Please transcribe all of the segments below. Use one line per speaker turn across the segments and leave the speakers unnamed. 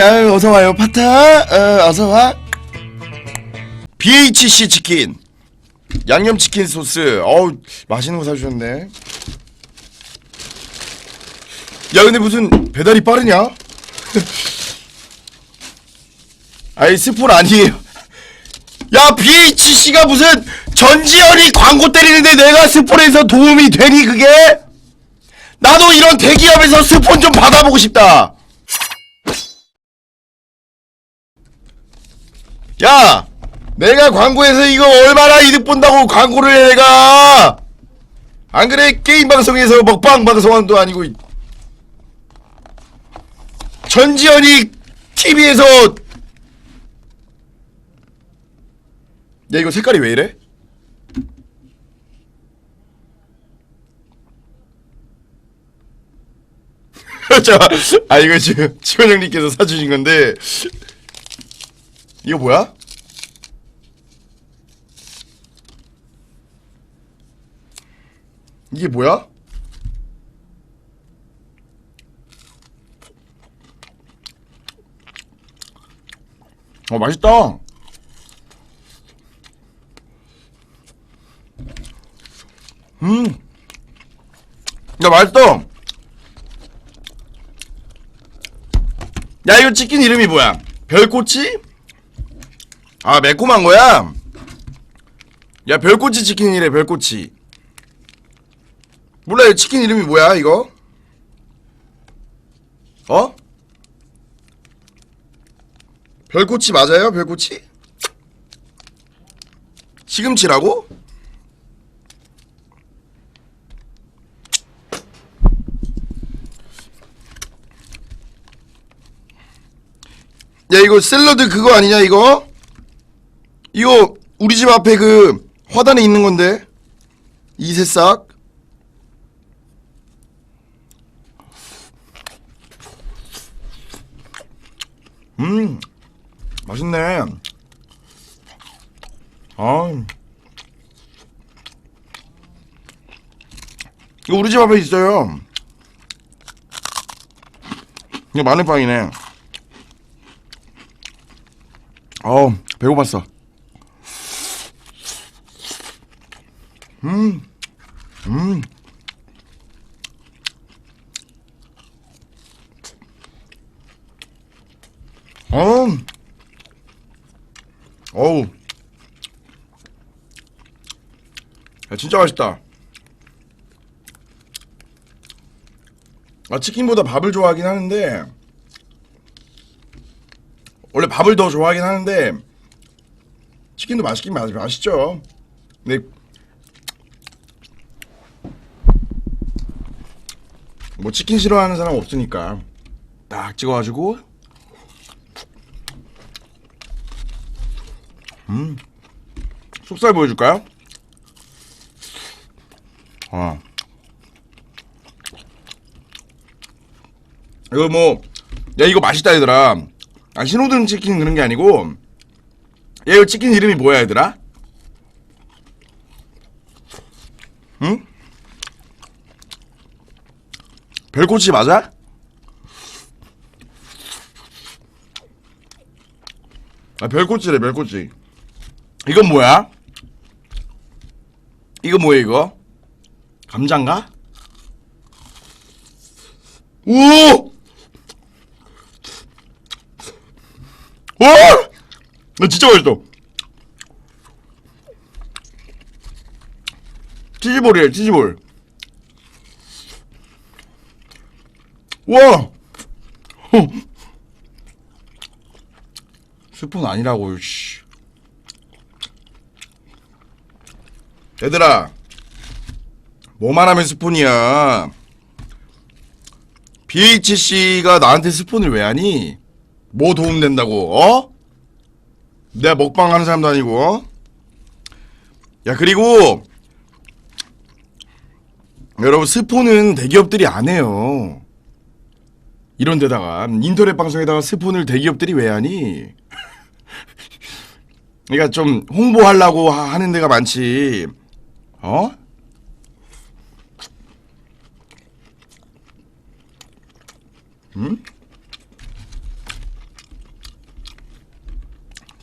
아유, 어서 와요, 파타. 어, 어서 와. BHC 치킨. 양념 치킨 소스. 어우, 맛있는 거 사주셨네. 야, 근데 무슨 배달이 빠르냐? 아이, 스폰 아니에요. 야, BHC가 무슨 전지현이 광고 때리는데 내가 스폰에서 도움이 되니, 그게? 나도 이런 대기업에서 스폰 좀 받아보고 싶다. 야! 내가 광고에서 이거 얼마나 이득 본다고 광고를 해, 내가! 안 그래? 게임 방송에서 먹방 방송도 아니고. 전지현이 TV에서. 야, 이거 색깔이 왜 이래? 자, 아, 이거 지금 지원 형님께서 사주신 건데. 이거 뭐야? 이게 뭐야? 어 맛있다. 음, 야 맛있어. 야 이거 치킨 이름이 뭐야? 별꼬치? 아 매콤한 거야? 야 별꼬치 치킨이래 별꼬치 몰라 이 치킨 이름이 뭐야 이거? 어? 별꼬치 맞아요 별꼬치? 시금치라고? 야 이거 샐러드 그거 아니냐 이거? 이거 우리 집 앞에 그 화단에 있는 건데. 이 새싹. 음 맛있네. 아. 이거 우리 집 앞에 있어요. 이거 마늘빵이네. 어우 배고팠어 음, 음. 어, 어우, 야, 진짜 맛있다. 아, 치킨보다 밥을 좋아하긴 하는데, 원래 밥을 더 좋아하긴 하는데, 치킨도 맛있긴 맛, 맛있죠. 근데, 뭐 치킨 싫어하는 사람 없으니까 딱 찍어가지고 음 속살 보여줄까요? 아 이거 뭐 야 이거 맛있다 얘들아 아 신호등 치킨 그런 게 아니고 야 이거 치킨 이름이 뭐야 얘들아? 응? 별꼬치 맞아? 아 별꼬치래 별꼬치 이건 뭐야? 이거 뭐야 이거? 감자인가? 오! 오! 나 진짜 맛있어 치즈볼이래 치즈볼 와! 스푼 아니라고, 씨. 얘들아, 뭐만 하면 스푼이야. BHC가 나한테 스푼을 왜 하니? 뭐 도움된다고, 어? 내가 먹방 하는 사람도 아니고, 어? 야, 그리고, 여러분, 스폰은 대기업들이 안 해요. 이런 데다가 인터넷 방송에다가 스폰을 대기업들이 왜 하니? 그러니까 좀 홍보하려고 하- 하는 데가 많지. 어? 음?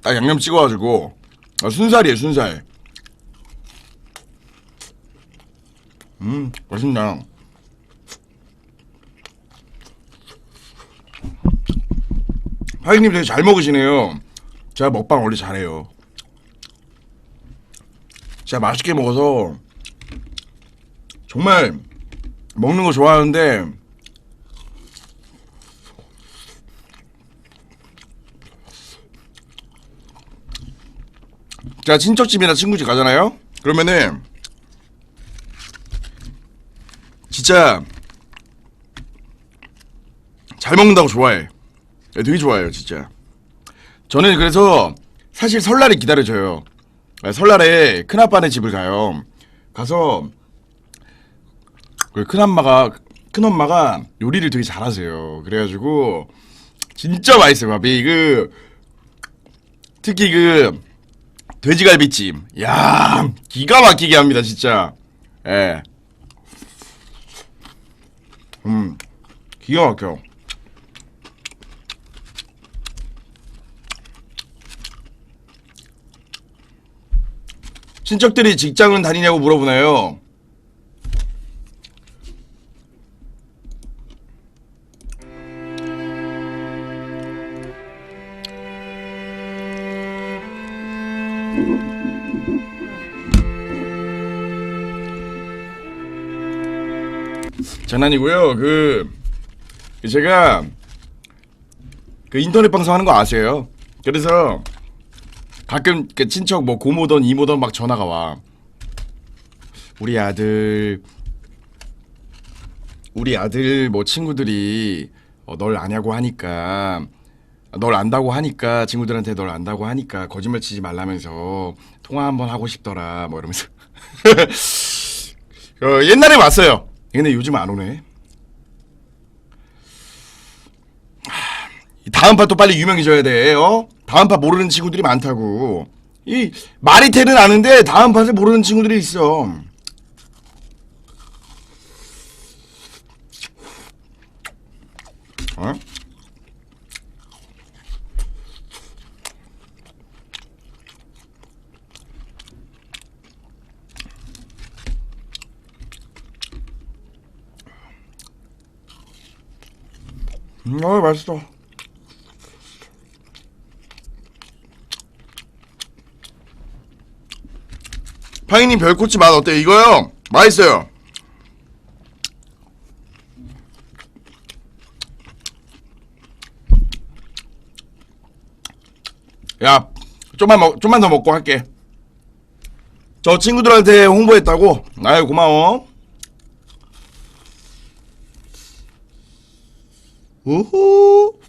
딱 양념 찍어가지고 아, 순살이에요 순살 음 맛있다 하이님 되게 잘 먹으시네요 제가 먹방 원래 잘해요 제가 맛있게 먹어서 정말 먹는 거 좋아하는데 제가 친척집이나 친구집 가잖아요. 그러면은 진짜 잘 먹는다고 좋아해. 네, 되게 좋아해요, 진짜. 저는 그래서 사실 설날에 기다려져요. 네, 설날에 큰아빠네 집을 가요. 가서 그 큰엄마가 큰엄마가 요리를 되게 잘하세요. 그래가지고 진짜 맛있어요, 밥이. 그 특히 그 돼지갈비찜. 야, 기가 막히게 합니다, 진짜. 예. 음, 기가 막혀. 친척들이 직장은 다니냐고 물어보나요? 장난이고요. 그 제가 그 인터넷 방송하는 거 아세요? 그래서 가끔 그 친척 뭐 고모든 이모든 막 전화가 와. 우리 아들 우리 아들 뭐 친구들이 어, 널 아냐고 하니까 널 안다고 하니까 친구들한테 널 안다고 하니까 거짓말 치지 말라면서 통화 한번 하고 싶더라 뭐 이러면서 어, 옛날에 왔어요. 근데 요즘 안 오네. 하, 이 다음 파 또 빨리 유명해져야 돼. 어? 다음 파 모르는 친구들이 많다고. 이 마리텔은 아는데 다음 팟을 모르는 친구들이 있어. 어? 음, 어, 맛있어. 파이님 별꼬치 맛 어때? 이거요? 맛있어요. 야, 좀만 먹, 좀만 더 먹고 할게. 저 친구들한테 홍보했다고? 아유, 고마워. 우후.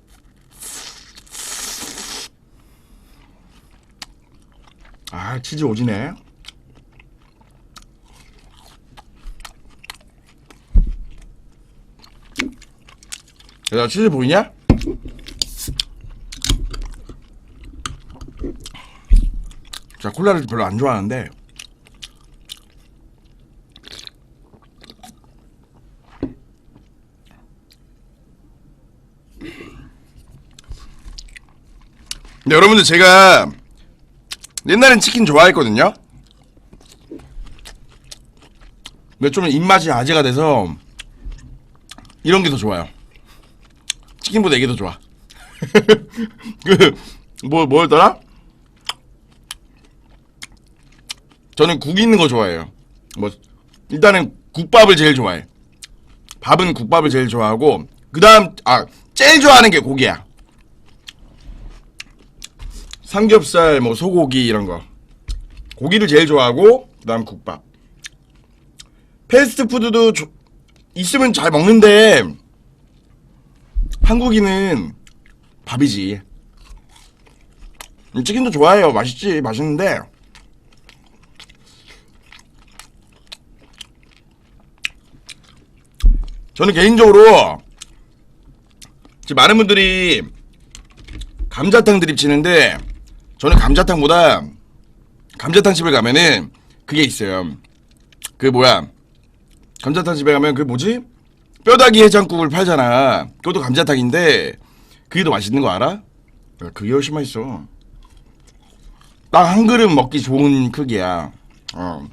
아, 치즈 오지네. 야, 치즈 보이냐? 자, 콜라를 별로 안 좋아하는데. 근데 여러분들 제가 옛날엔 치킨 좋아했거든요. 근데 좀 입맛이 아재가 돼서 이런 게 더 좋아요. 치킨보다 이게 더 좋아. 그, 뭐, 뭐였더라? 저는 국 있는 거 좋아해요. 뭐, 일단은 국밥을 제일 좋아해. 밥은 국밥을 제일 좋아하고, 그 다음, 아, 제일 좋아하는 게 고기야. 삼겹살, 뭐, 소고기, 이런 거. 고기를 제일 좋아하고, 그 다음 국밥. 패스트푸드도 조- 있으면 잘 먹는데, 한국인은 밥이지. 음, 치킨도 좋아해요. 맛있지. 맛있는데. 저는 개인적으로 지금 많은 분들이 감자탕 드립 치는데 저는 감자탕보다 감자탕 집에 가면은 그게 있어요. 그 뭐야 감자탕 집에 가면 그 뭐지 뼈다귀 해장국을 팔잖아. 그것도 감자탕인데 그게 더 맛있는 거 알아? 그게 훨씬 맛있어. 딱 한 그릇 먹기 좋은 크기야. 어.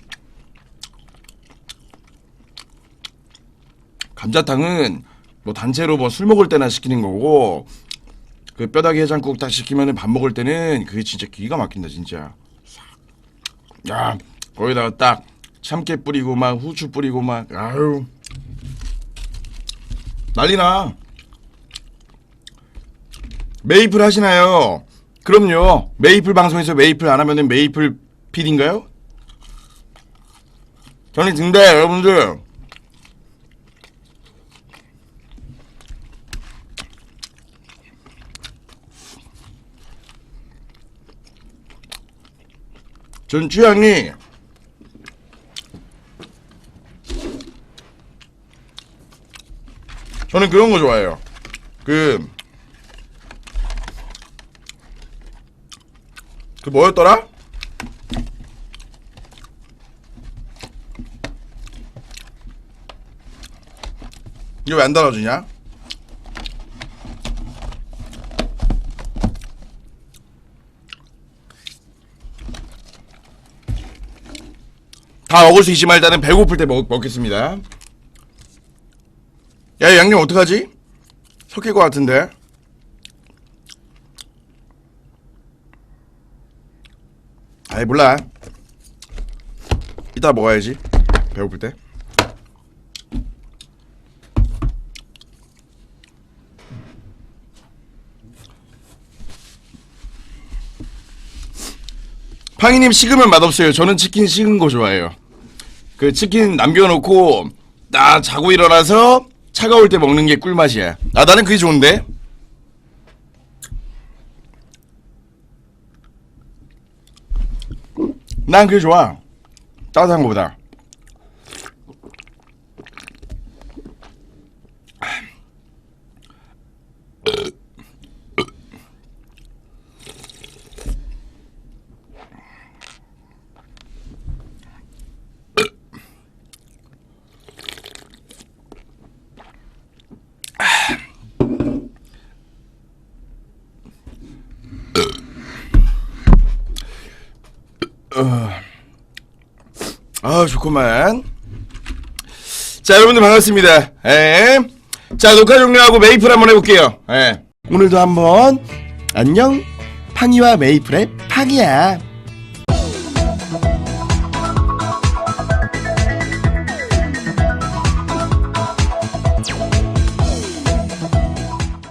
감자탕은 뭐 단체로 뭐 술 먹을 때나 시키는 거고 그 뼈다귀 해장국 딱 시키면은 밥 먹을 때는 그게 진짜 기가 막힌다 진짜. 야 거기다가 딱 참깨 뿌리고 막 후추 뿌리고 막 아유 난리나. 메이플 하시나요? 그럼요. 메이플 방송에서 메이플 안 하면은 메이플 PD인가요? 저는 근데 여러분들 전 취향이 저는 그런 거 좋아해요. 그, 그 뭐였더라? 이거 왜 안 달아주냐? 다 먹을 수 있지만 일단은 배고플 때 먹, 먹겠습니다. 야, 이 양념 어떡하지? 섞일 것 같은데. 아이, 몰라. 이따 먹어야지. 배고플 때. 팡이님 식으면 맛없어요. 저는 치킨 식은 거 좋아해요. 그 치킨 남겨놓고 나 자고 일어나서 차가울 때 먹는 게 꿀맛이야. 아 나는 그게 좋은데. 난 그게 좋아. 따뜻한 거보다. 아 좋구만. 자 여러분들 반갑습니다. 예. 자 녹화 종료하고 메이플 한번 해볼게요. 예. 오늘도 한번 안녕 팡이와 메이플의 팡이야.